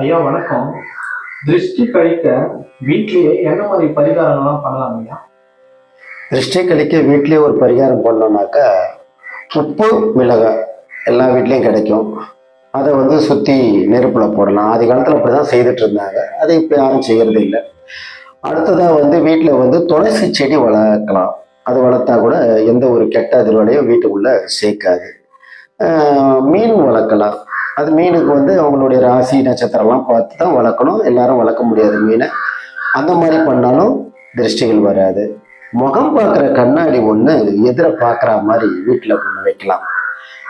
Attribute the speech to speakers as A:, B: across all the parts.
A: ஐயா வணக்கம். திருஷ்டி கழிக்க வீட்லயே என்ன மாதிரி பரிகாரங்கள்லாம் பண்ணலாம் ஐயா?
B: திருஷ்டி கழிக்க வீட்லயே ஒரு பரிகாரம் பண்ணோம்னாக்கா உப்பு மிளகாய் எல்லா வீட்லேயும் கிடைக்கும். அதை வந்து சுற்றி நெருப்பில் போடலாம். ஆதி காலத்தில் அப்படி தான் செய்துட்டு இருந்தாங்க. அதை இப்போ யாரும் செய்கிறது இல்லை. அடுத்ததாக வந்து வீட்டில் வந்து துளசி செடி வளர்க்கலாம். அது வளர்த்தா கூட எந்த ஒரு கெட்ட அதிர்வலையும் வீட்டுக்குள்ளே சேர்க்காது. மீன் வளர்க்கலாம். அது மீனுக்கு வந்து அவங்களுடைய ராசி நட்சத்திரம்லாம் பார்த்து தான் வளர்க்கணும். எல்லாரும் வளர்க்க முடியாது மீனை. அந்த மாதிரி பண்ணாலும் திருஷ்டிகள் வராது. முகம் பார்க்குற கண்ணாடி ஒன்று எதிர பார்க்குற மாதிரி வீட்டில் ஒன்று வைக்கலாம்.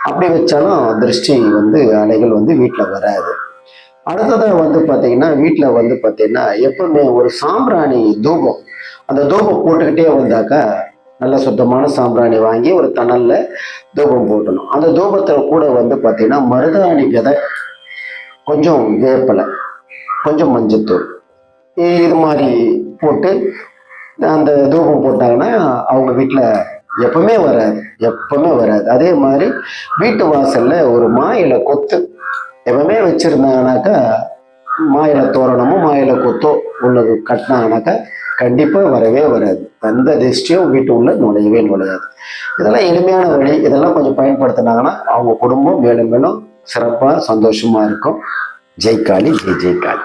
B: அப்படி வச்சாலும் திருஷ்டி வந்து அலைகள் வந்து வீட்டில் வராது. அடுத்ததாக வந்து பார்த்தீங்கன்னா வீட்டில் வந்து பார்த்தீங்கன்னா எப்பவுமே ஒரு சாம்பிராணி தூபம். அந்த தூபம் போட்டுக்கிட்டே வந்தாக்கா நல்ல சுத்தமான சாம்பிராணி வாங்கி ஒரு தணலில் தூபம் போட்டணும். அந்த தூபத்தில் கூட வந்து பார்த்தீங்கன்னா மருதாணி விதை கொஞ்சம் வேப்பலை கொஞ்சம் மஞ்சத்தூள் இது மாதிரி போட்டு அந்த தூபம் போட்டாங்கன்னா அவங்க வீட்டில் எப்பவுமே வராது எப்பவுமே வராது. அதே மாதிரி வீட்டு வாசலில் ஒரு மாயில கொத்து எப்பவுமே வச்சுருந்தாங்கனாக்கா மாயில தோரணமோ மாயில கொத்தோ ஒன்று கட்டினாங்கனாக்கா கண்டிப்பாக வரவே வராது. எந்த திருஷ்டியும் வீட்டு உள்ள நுழையவே நுழையாது. இதெல்லாம் எளிமையான வழி. இதெல்லாம் கொஞ்சம் பயன்படுத்தினாங்கன்னா அவங்க குடும்பம் மேலும் மேலும் சிறப்பாக சந்தோஷமாக இருக்கும். ஜெய்காளி ஜெய் ஜெய்காளி.